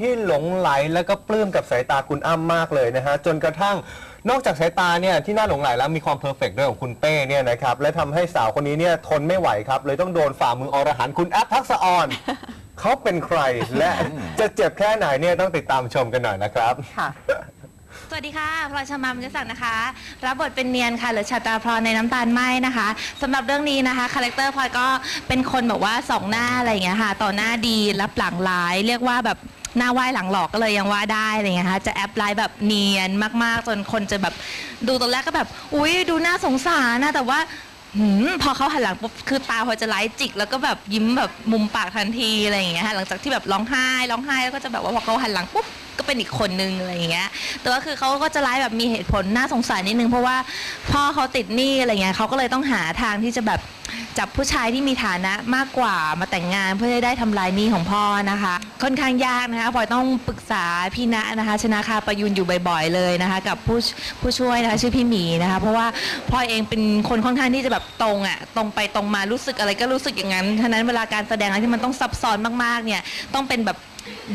ที่หลงไหลแล้วก็ปลื้มกับสายตาคุณอ้ำมากเลยนะฮะจนกระทั่งนอกจากสายตาเนี่ยที่น่าหลงไหลแล้วมีความเพอร์เฟกต์ด้วยของคุณเป้เนี่ยนะครับและทำให้สาวคนนี้เนี่ยทนไม่ไหวครับ เลยต้องโดนฝ่ามืออรหันคุณแอปทักษออนเขาเป็นใครและจะเจ็บแค่ไหนเนี่ยต้องติดตามชมกันหน่อยนะครับค่ะสวัสดีค่ะ พลอยชมามจศักดิ์นะคะ รับบทเป็นเนียนค่ะ หรือชาตาพรในน้ำตาลไหมนะคะสำหรับเรื่องนี้นะคะ คาแรคเตอร์พลอยก็เป็นคนแบบว่าสองหน้าอะไรอย่างเงี้ยค่ะ ต่อหน้าดีรับหลังร้าย เรียกว่าแบบ หน้าไหว้หลังหลอกก็เลยยังว่าได้อะไรอย่างเงี้ยค่ะจะแอปไลน์แบบเนียนมากๆ จนคนจะแบบดูตอนแรกก็แบบ อุ้ยดูน่าสงสารนะแต่ว่าหืมพอเขาหันหลังปุ๊บคือตาพอจะไลท์จิก แล้วก็แบบยิ้มแบบมุมปากทันทีอะไรอย่างเงี้ยค่ะหลังจากที่แบบร้องไห้ร้องไห้แล้วก็จะแบบว่าพอเขาหันหลังปุ๊บ ก็เป็นอีกคนนึงอะไรอย่างเงี้ย แต่ว่าคือเขาก็จะร้ายแบบมีเหตุผลน่าสงสารนิดนึง เพราะว่าพ่อเขาติดหนี้อะไรเงี้ยเขาก็เลยต้องหาทางที่จะแบบจับผู้ชายที่มีฐานะมากกว่ามาแต่งงานเพื่อจะได้ทำลายหนี้ของพ่อนะคะ ค่อนข้างยากนะคะพลอยต้องปรึกษาพี่ณะนะคะ ชนะคาประยุนอยู่บ่อยๆเลยนะคะ กับผู้ผู้ช่วยนะคะชื่อพี่หมีนะคะ เพราะว่าพลอยเองเป็นคนค่อนข้างที่จะแบบตรงอะตรงไปตรงมารู้สึกอะไรก็รู้สึกอย่างนั้นฉะนั้นเวลาการแสดงอะไรที่มันต้องซับซ้อนมากๆเนี่ยต้องเป็นแบบ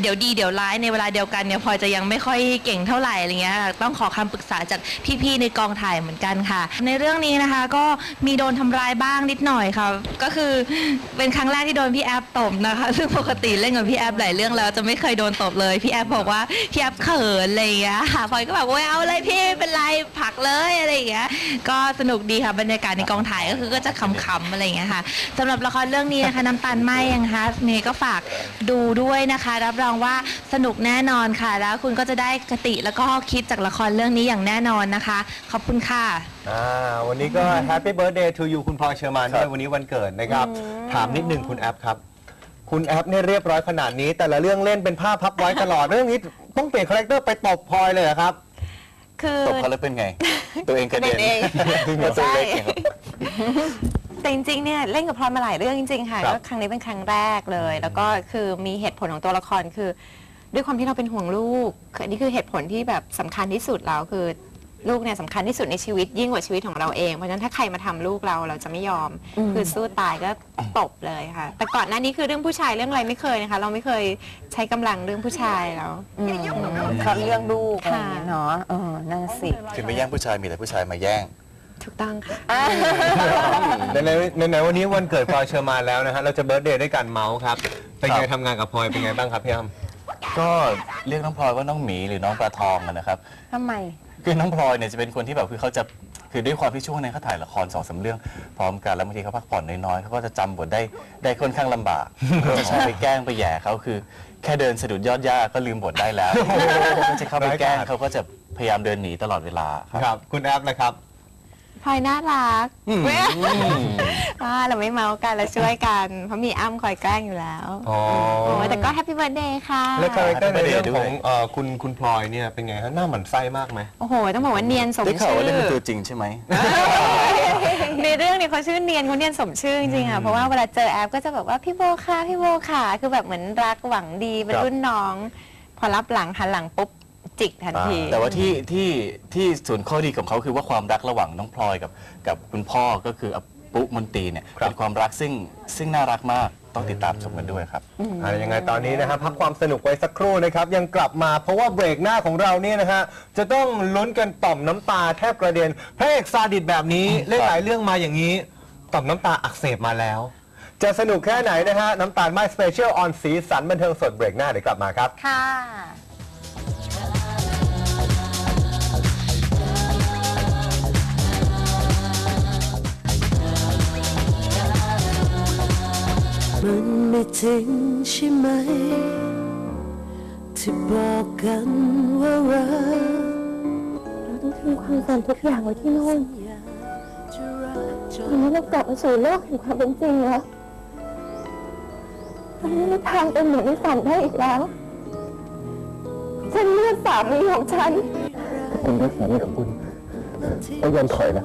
เดี๋ยวดีเดี๋ยวร้ายในเวลาเดียวกันเนี่ยพลอยจะยังไม่ค่อยเก่งเท่าไหร่อะไรเงี้ยต้องขอคำปรึกษาจากพี่ๆในกองถ่ายเหมือนกันค่ะ ในเรื่องนี้นะคะก็มีโดนทำร้ายบ้างนิดหน่อยค่ะก็คือเป็นครั้งแรกที่โดนพี่แอฟตบนะคะซึ่งปกติเล่นกับพี่แอฟหลายเรื่องแล้วจะไม่เคยโดนตบเลยพี่แอฟบอกว่าพี่แอฟเขินอะไรอย่างเงี้ยค่ะพลอยก็แบบโอ้ยเอาเลยพี่ไม่เป็นไรผักเลยอะไรอย่างเงี้ยก็สนุกดีค่ะบรรยากาศในกองถ่ายก็คือก็จะขำๆอะไรเงี้ยค่ะสำหรับละครเรื่องนี้นะคะน้ำตาลไหมยังคะเมย์ก็ฝากดูด้วยนะคะรับรองว่าสนุกแน่นอนค่ะ แล้วคุณก็จะได้คติแล้วก็คิดจากละครเรื่องนี้อย่างแน่นอนนะคะ ขอบคุณค่ะ อ่าวันนี้ก็ Happy Birthday to you คุณพลอยเชอร์มานด้วยวันนี้วันเกิดนะครับ ถามนิดนึงคุณแอปครับ คุณแอปเนี่ยเรียบร้อยขนาดนี้ แต่ละเรื่องเล่นเป็นภาพพับไว้ตลอด เรื่องนี้ต้องเปลี่ยนคาแรคเตอร์ไปตบพลอยเลยเหรอครับ คือ ตบเขาแล้วเป็นไง ตัวเองกระเด็นกระเด็นเองตัวใช่เล็กไงครับ แต่จริงๆเนี่ยเล่นกับพลอยมาหลายเรื่องจริง ๆ ค่ะครับ ก็ครั้งนี้เป็นครั้งแรกเลย แล้วก็คือมีเหตุผลของตัวละครคือ ด้วยความที่เราเป็นห่วงลูกคืออันนี้คือเหตุผลที่แบบสำคัญที่สุดแล้วคือลูกเนี่ยสำคัญที่สุดในชีวิตยิ่งกว่าชีวิตของเราเองเพราะฉะนั้นถ้าใครมาทำลูกเราเราจะไม่ยอม คือสู้ตายก็ตบเลยค่ะ แต่ก่อนหน้านี้คือเรื่องผู้ชายเรื่องอะไรไม่เคยนะคะ เราไม่เคยใช้กำลังเรื่องผู้ชายแล้วเพราะเรื่องลูกอะไรอย่างเงี้ยเนาะเออนั่นสิคือไม่แย่งผู้ชายมีแต่ผู้ชายมาแย่ง ถูกต้องค่ะในในในในวันนี้วันเกิดพลอยเชอร์มานแล้วนะฮะ เราจะเบิร์ดเดย์ด้วยกันเมาส์ครับ เป็นไงครับทำงานกับพลอยเป็นไงบ้างครับพี่อ้ำก็เรียกน้องพลอยว่าน้องหมีหรือน้องปลาทองอะนะครับ ทำไม คือน้องพลอยเนี่ยจะเป็นคนที่แบบคือเขาจะคือด้วยความที่ช่วงนั้นเขาถ่ายละครสองสามเรื่อง พร้อมกันแล้วบางทีเขาพักผ่อนน้อยๆเขาก็จะจำบทได้ได้ค่อนข้างลำบากจะชอบไปแกล้งไปแหย่เขาคือแค่เดินสะดุดยอดหญ้าก็ลืมบทได้แล้วก็จะเข้าไปแกล้งเขาก็จะพยายามเดินหนีตลอดเวลาครับ ครับ คุณแอปนะครับ พลอยน่ารักอืมอ่าเราไม่เมากันเราช่วยกัน เพราะมีอ้ำคอยแกล้งอยู่แล้วอ๋อโอ้ยแต่ก็แฮปปี้เบิร์ดเดย์ค่ะ และคาแรคเตอร์ใน Happy เรื่อง Birthday ของเอ่อคุณคุณพลอยเนี่ยเป็นไงฮะหน้าหมันไส้มากไหมโอ้โห ต้องบอกว่าเนียนสมได้ข่าวชื่ว่าเล่นเป็นอ ตัวจริงใช่ไหม ในเรื่องนี้เขาชื่อเนียนเขาเนียนสมชื่อจริงๆอะเพราะว่าเวลาเจอแอปก็จะแบบว่าพี่โบค่ะพี่โบค่ะ คือแบบเหมือนรักหวังดีเป็นครับรุ่นน้อง พอรับหลังหันหลังปุ๊บ จิกทันที แต่ว่าที่ที่ที่ส่วนข้อดีของเขาคือว่าความรักระหว่างน้องพลอยกับกับคุณพ่อก็คืออปุมนตรีเนี่ยครับเป็นความรักซึ่งซึ่งน่ารักมากต้องติดตามชมกันด้วยครับอะไรยังไงตอนนี้นะฮะพักความสนุกไว้สักครู่นะครับ ยังกลับมาเพราะว่าเบรกหน้าของเราเนี่ยนะฮะจะต้องลุ้นกันต่อมน้ำตาแทบกระเด็นพระเอกซาดิสแบบนี้เล่นหลายเรื่องมาอย่างนี้ ต่อมน้ำตาอักเสบมาแล้ว จะสนุกแค่ไหนนะฮะน้ำตาลไม่สเปเชียลออนสีสันบันเทิงสดเบรกหน้าเดี๋ยวกลับมาครับค่ะ มันไม่จริงใช่ไหม ที่บอกกันว่ารักเราต้องทิ้งความฝันทุกอย่างไว้ที่นู่นจะรักจตอนนนี้เรากลับมาสู่โลกแห่งความเป็นจริงแล้วมันไม่มีทางเป็นเหมือนในฝันได้อีกแล้ว ฉันเลือกสามีของฉัน คุณได้สามีของคุณต้องยอมถอยนะ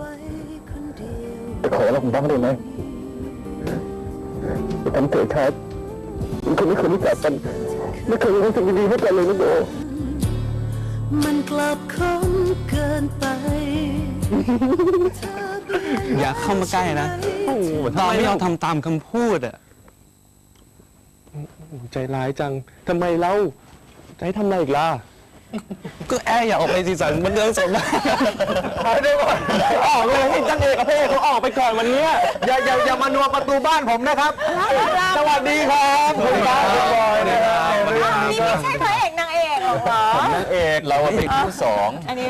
แต่ขอเราผมบ้างได้ไหม ทำเถิดครับคุณไม่เคยรู้จักกันไม่เคยรู้สิ่งดีๆให้กันเลยนะโบมันกลับคมเกินไป อย่าเข้ามาใกล้นะตอนไม่ยอมทำตามคำพูดอะใจร้ายจังทำไมเล่าจะให้ทำอะไรอีกล่ะ ก็แอร์อยากออกไปสีสันบันเทิงสดมากเดี๋ยวก่อนออกเลยให้ตั้งเอกกับพระเอกเขาออกไปก่อนวันเนี้ยอย่าอย่าอย่ามานัวประตูบ้านผมนะครับ สวัสดีครับคุณป้าคุณบอยนะครับในเรื่องนี้นี่ก็ไม่ใช่พระเอก นางเอกหรอกเหรอนางเอกเราอะเป็นคู่สองอันนี้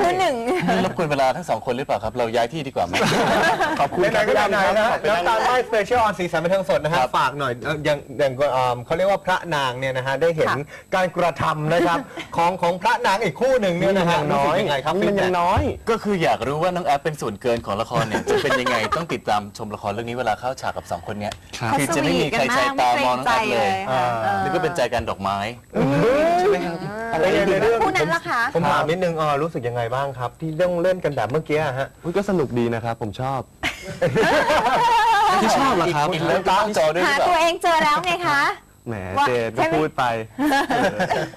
คือหนึ่งนี่รบกวนเวลาทั้งสองคนหรือเปล่าครับ เราย้ายที่ดีกว่าไหมขอบคุณไหนๆก็ไหนๆนะขอบคุณครับน้ำตาลไม้สเปเชียลออนสีสันบันเทิงสดนะฮะครับฝากหน่อยเอ่ออย่างอย่างเอิ่มเขาเรียกว่าพระนางเนี่ยนะฮะได้เห็นการกระทำนะครับ ของของพระนางอีกคู่หนึ่งเนี่ยนะฮะรู้สึกยังไงครับ มันยังน้อย ก็คืออยากรู้ว่าน้องแอปเป็นส่วนเกินของละครเนี่ยจะเป็นยังไงต้องติดตามชมละครเรื่องนี้เวลาเข้าฉากกับสองคนเนี้ยครับคือจะไม่มีใครใช้ตามองน้องแอปเลยอ่านี่ก็เป็นใจกันดอกไม้อะไรอย่างในเรื่องคู่นั้นล่ะคะผมถามนิดนึงเออรู้สึกยังไงบ้างครับ ที่เรื่องเล่นกันแบบเมื่อกี้อะฮะอุ๊ยก็สนุกดีนะครับผมชอบ ที่ชอบเหรอครับอินเลิฟตั้งจอด้วยหหารือเปตัวล่าเองเจอแล้วไงคะแหมว่าเจนใช่ก็ไหมพูดไป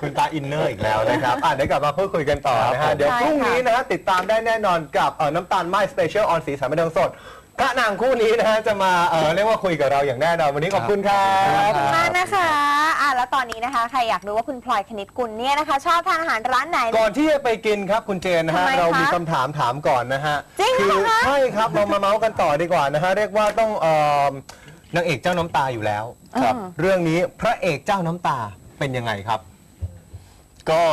คุณตาอินเนอร์อีกแล้วนะครับอะเดี๋ยวกลับมาพูดคุยกันต่อนะครัฮะบผมเดี๋ยวพรุ่งนี้นะฮะติดตามได้แน่นอนกับเอ่อน้ำตาลไม้สเปเชียลออนสีสันบันเทิงสด พระนางคู่นี้นะฮะจะมาเอ่อเรียกว่าคุยกับเราอย่างแน่นอนวันนี้ขอบคุณครับมากนะคะอะแล้วตอนนี้นะคะ ใครอยากรู้ว่าคุณพลอยคณิตกุลเนี่ยนะคะ ชอบทานอาหารร้านไหน ก่อนที่จะไปกินครับคุณเจนนะฮะทำไมคะเรามีคำถามถามก่อนนะฮะจริงเหรอคืคะ ใช่ครับเรามาเมาส์กันต่อดีกว่านะฮะเรียกว่าต้องเอ่อนางเอกเจ้าน้ำตาอยู่แล้วครับ เรื่องนี้พระเอกเจ้าน้ำตาเป็นยังไงครับ ก็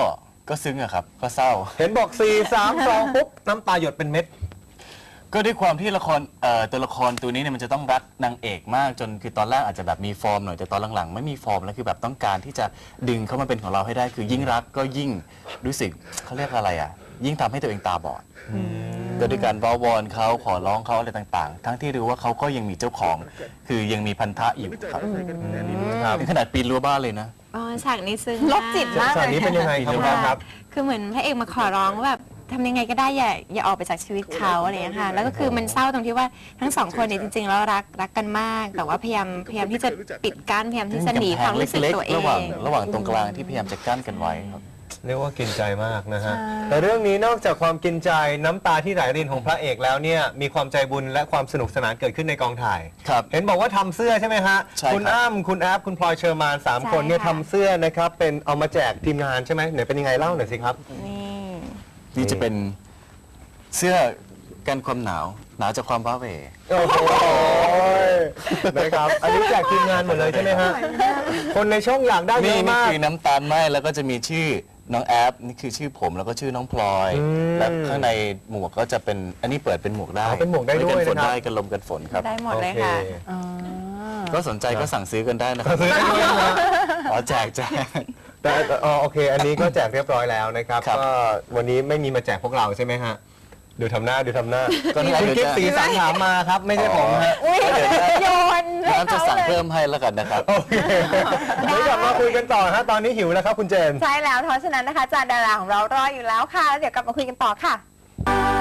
ก็ซึ้งอะครับ ก็เศร้า เห็นบอก4 3 2ปุ๊บน้ำตาหยดเป็นเม็ด ก็ด้วยความที่ละครเอ่อตัวละครตัวนี้เนี่ยมันจะต้องรักนางเอกมากจนคือตอนแรกอาจจะแบบมีฟอร์มหน่อยแต่ตอนหลังๆ ไม่มีฟอร์มแล้วคือแบบต้องการที่จะดึงเข้ามาเป็นของเราให้ได้ คือยิ่งรักก็ยิ่งรู้สึกเขาเรียกอะไรอะ ยิ่งทำให้ตัวเองตาบอดก็ด้วยการวอวอนเขาขอร้องเขาอะไรต่างๆ ทั้งที่รู้ว่าเขาก็ยังมีเจ้าของ คือยังมีพันธะอยู่ครับครับถึงขนาดปีนรั้วบ้านเลยนะ อ๋อฉากนี้ซึ้งโรคจิตมากฉากนี้เป็นยังไงครับคุณครับ คือเหมือนพระเอกมาขอร้องว่าแบบ ทำยังไงก็ได้อย่าอย่าออกไปจากชีวิตเขาอะไรอย่างเงี้ยค่ะ แล้วก็คือมันเศร้าตรงที่ว่าทั้งสองคนเนี่ยจริงๆแล้วรักรักกันมาก แต่ว่าพยายามพยายามที่จะปิดกั้นพยายามที่จะหนีความรู้สึกตัวเอระหว่างงระหว่างตรงกลางที่พยายามจะกั้นกันไว้ครับ เรียกว่ากินใจมากนะฮะ แต่เรื่องนี้นอกจากความกินใจน้ำตาที่ไหลรินของพระเอกแล้วเนี่ยมีความใจบุญและความสนุกสนานเกิดขึ้นในกองถ่าย ครับ เห็นบอกว่าทำเสื้อใช่ไหมฮะใช่ครับคุณอ้ำคุณแอฟคุณพลอยเชอร์มานสามใช่คนเนี่ยค่ะ ทำเสื้อนะครับเป็นเอามาแจกทีมงานใช่ไหมไหนเป็นยังไงเล่าหน่อยสิครับ นี่ นี่จะเป็นเสื้อกันความหนาวหนาวจากความว้าเหวโอ้โหนะครับ อันนี้แจกทีมงานหมดเลยใช่ไหมฮะ คนในช่องอยากได้เยนี่อะนี่มาก คือน้ำตาลไหมแล้วก็จะมีชื่อน้องแอปนี่คือชื่อผมแล้วก็ชื่อน้องพลอย อืมและข้างในหมวกก็จะเป็นอันนี้เปิดเป็นหมวกได้อ๋อเป็นหมวกได้ด้วยกันฝนนะครับ ได้กันลมกันฝนครับ ได้หมดเลยโอค่ะก็สนใจก็สั่งซื้อกันได้นะครับ ซื้อได้ด้วยนะฮะอ๋อแจกแจก แต่แต่อ๋อโอเค อันนี้ก็แจกเรียบร้อยแล้วนะครับ ครับ ก็วันนี้ไม่มีมาแจกพวกเราใช่ไหมฮะดูทำหน้าดูทำหน้าก็นี่คุณเดี๋ยวกิ๊ฟจะสีสันถามมาครับ ไม่ใช่ผมฮะ อุ้ยโยนน้ำจะสั่งเพิ่มให้แล้วกันนะครับ โอเคเดี๋ยวกลับมาคุยกันต่อฮะ ตอนนี้หิวแล้วครับคุณเจน ใช่แล้วเพราะฉะนั้นนะคะจานดาราของเรารออยู่แล้วค่ะแล้วเดี๋ยวกลับมาคุยกันต่อค่ะ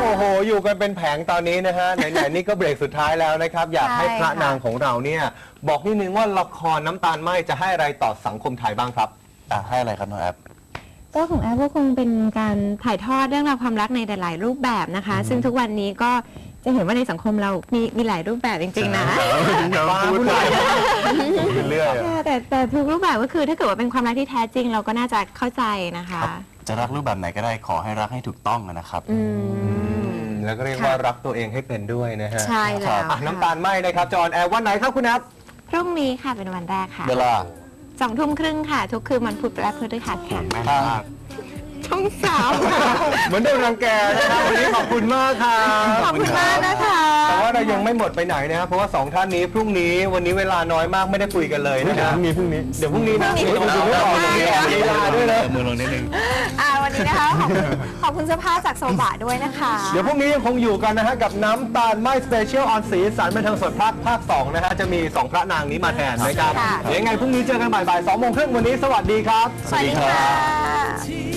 โอ้โห อยู่กันเป็นแผงตอนนี้นะฮะ ไหนๆ นี่ก็เบรกสุดท้ายแล้วนะครับ อยากให้พระใช่ค่ะนางของเราเนี่ย บอกนิดนึงว่าละครน้ำตาลไหมจะให้อะไรต่อสังคมไทยบ้างครับ อะให้อะไรครับน้องแอป ก็ของแอปก็คงเป็นการถ่ายทอดเรื่องราวความรักในหลาย ๆ รูปแบบนะคะซึ่งทุกวันนี้ก็จะเห็นว่าในสังคมเรามีมีหลายรูปแบบจริง ๆ นะบ้าพูดไปเรื่อยๆอะค่ะแต่แต่ทุกรูปแบบก็คือถ้าเกิดว่าเป็นความรักที่แท้จริง เราก็น่าจะเข้าใจนะคะ จะรักรูปแบบไหนก็ได้ขอให้รักให้ถูกต้องนะครับ อืม แล้วก็เรียกว่ารักตัวเองให้เป็นด้วยนะฮะใช่แล้วอะน้ำตาลไหมนะครับจอห์นแอร์วันไหนครับคุณแอฟพรุ่งนี้ค่ะเป็นวันแรกค่ะ เวลา สองทุ่มครึ่งค่ะ ทุกคืนวันพุธและพฤหัสค่ะทางช่องสามเหมือนโดนรังแกนะครับวันนี้ขอบคุณมากครับ ขอบคุณมากนะคะ แต่ว่าเรายังไม่หมดไปไหนนะครับเพราะว่าสองท่านนี้พรุ่งนี้วันนี้เวลาน้อยมากไม่ได้คุยกันเลยนะครับมีพรุ่งนี้เดี๋ยวพรุ่งนี้นะพรุ่งนี้ เดี๋ยวไม่ออกเลยเวลาด้วยนะ มือลงนิดนึง อ่าวันนี้นะคะ ขอบคุณขอบคุณเสื้อผ้าจากโซบะด้วยนะคะ เดี๋ยวพรุ่งนี้ยังคงอยู่กันนะฮะ กับน้ำตาลไม้สเปเชียลออนสีสันบันเทิงสดภาคภาคสองนะฮะ จะมีสองพระนางนี้มาแทนนะครับค่ะ เดี๋ยวยังไงพรุ่งนี้เจอกันบ่ายๆสองโมงครึ่งวันนี้สวัสดีครับ สวัสดีค่ะที่